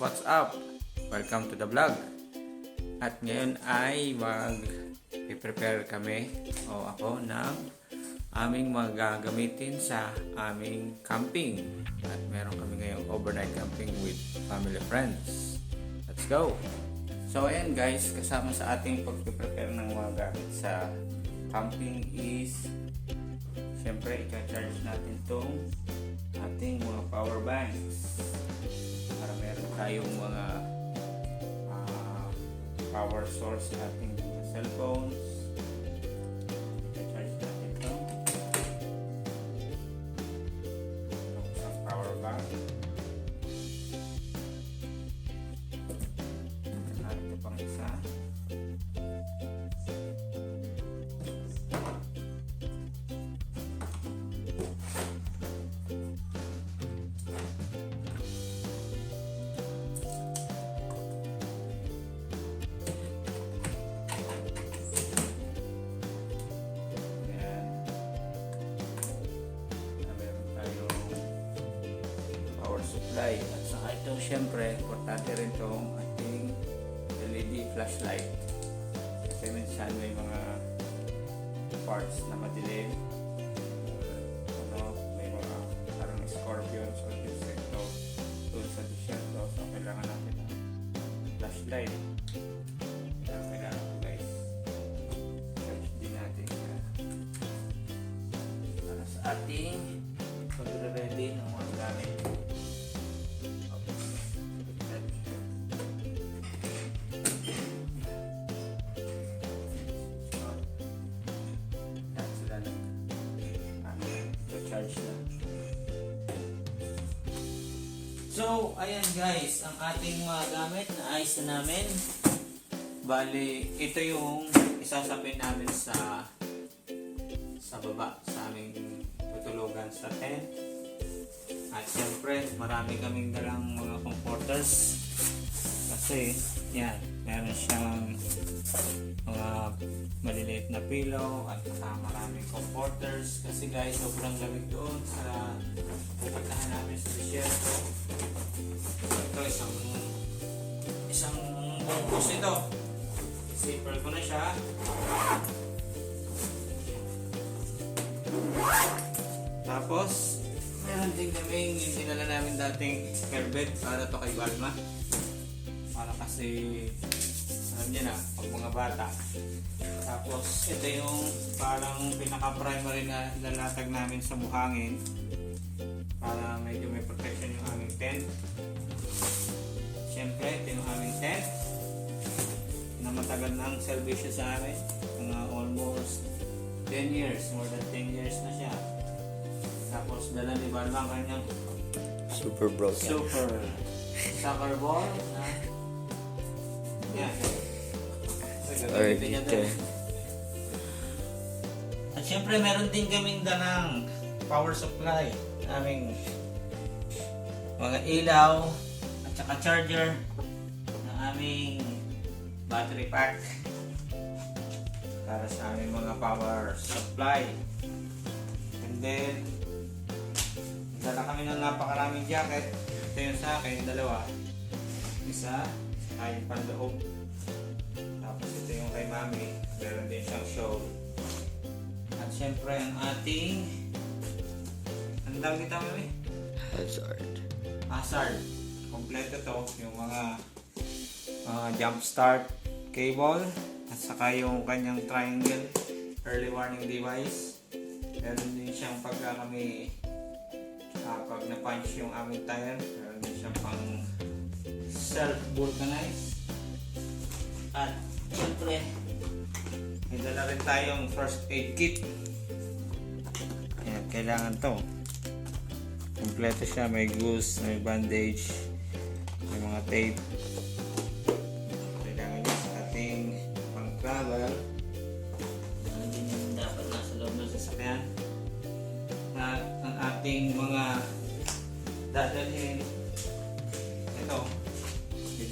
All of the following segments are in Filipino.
what's up? Welcome to the vlog. At ngayon ay mag prepare kami o ako ng aming magagamitin sa aming camping. At meron kami ngayong overnight camping with family friends. Let's go! So ayan guys, kasama sa ating pag-prepare ng mga gamit sa camping is Siyempre, i-charge natin tong ating mga power banks tayong mga ah, power source sa ating cellphones. Supply. At saka ito, syempre, importante rin itong ating LED flashlight. Kasi minsan may mga parts na madilim. Ano, may mga parang scorpions or insecto doon sa disyerto. So, kailangan natin ng flashlight. Kaya kailangan ko So, ayan guys, ang ating mga gamit na ayos na namin. Bali, ito yung isasapin namin sa sa baba sa aming tutulugan sa tent. At siyempre, marami kaming dalang mga comforters. Kasi, yan, meron siyang mga maliliit na pillow at saka maraming comforters. Kasi guys, sobrang lamig doon sa pupuntahan namin sa desierto. Ito, isang isang bungkus ito. Zipper ko na siya. Tapos, meron din kaming yung dinala namin dating airbed para to kay Balma. Para kasi, alam niya na, pag mga bata. Tapos, ito yung parang pinaka-primary na lalatag namin sa buhangin. Para medyo may protection yung aming tent. Siyempre, ito yung aming tent na matagal na ang servisyo sa amin. Mga almost 10 years, more than 10 years na siya. Tapos dala ni Balma ang kanyang Super broken. super soccer ball na okay. doon. At syempre meron din kaming dalang power supply aming mga ilaw at saka charger ng aming battery pack para sa aming mga power supply. And then, dala kami ng napakaraming jacket. Ito yung sa akin, dalawa. Isa, ay panloob. Tapos ito yung kay mami. Meron din siyang shawl. At syempre ang ating ang tawag dito mami? Hazard. Hazard. Kompleto to. Yung mga mga jump start cable at saka yung kanyang triangle early warning device. Meron din siyang pagka kami ah, pag na-punch yung aming tire, meron din siyang pang self-vulcanize. At syempre, may dala rin tayong first aid kit. Ayan, kailangan to. Kompleto siya, may goose, may bandage, may mga tape.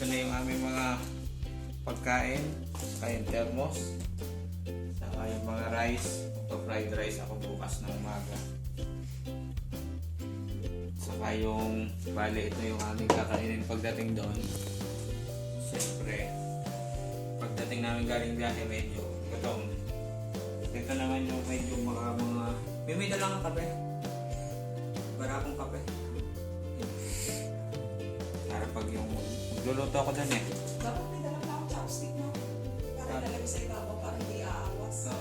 Na yung aming mga pagkain. Saka yung thermos. Saka yung mga rice. Ito fried rice ako bukas ng umaga. Saka yung, bali ito yung aming kakainin pagdating doon. Siyempre, pagdating namin galing biyahe medyo gutom. Ito naman yung medyo mga mga... Mimi na lang ang kape. Para akong kape. Magluluto ako doon eh. Dapat may dala na akong chopstick no? Para Ah. talaga sa ibabaw para hindi aawas. So,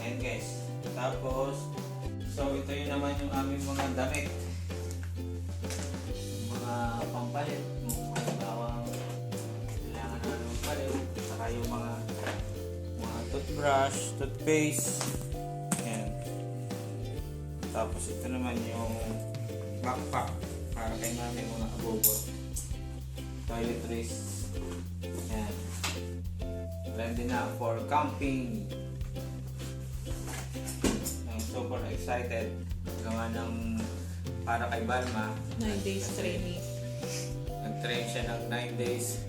Ayan guys. Tapos, so ito yun naman yung aming mga damit. Yung mga pampalit. Halimbawa, kailangan namin magpalit. Saka yung mga mga toothbrush, toothpaste. Ayan. Tapos ito naman yung backpack para kay mami mga abobo. Toiletries. Ayan. Ready na for camping. I'm super excited. Gawa ng para kay Balma. 9 days training. Nag-train siya ng 9 days.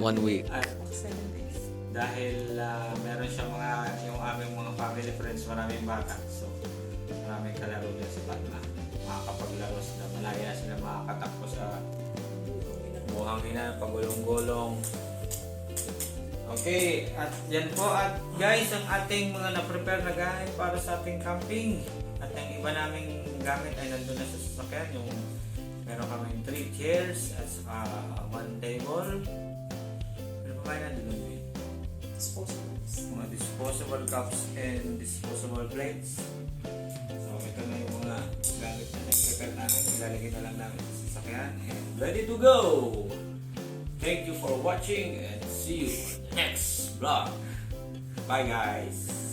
One week. At 7 days. dahil ah, meron siya mga, yung aming mga family friends, maraming bata. So, maraming kalaro niya si Balma. Makakapaglaro sila, malaya sila makakatakbo sa buhang ina, pagulong-gulong. Okay, at yan po. At guys, ang ating mga na-prepare na gamit para sa ating camping. At ang iba naming gamit ay nandun na sa sasakyan. Yung meron kaming 3 chairs at saka one table. Ano pa yung nandun yun? Disposables. Mga disposable cups and disposable plates. So, ito na yung mga gamit na nag-prepare namin. Ilalagay na lang namin sa sasakyan. And ready to go! Thank you for watching and see you next vlog. Bye guys!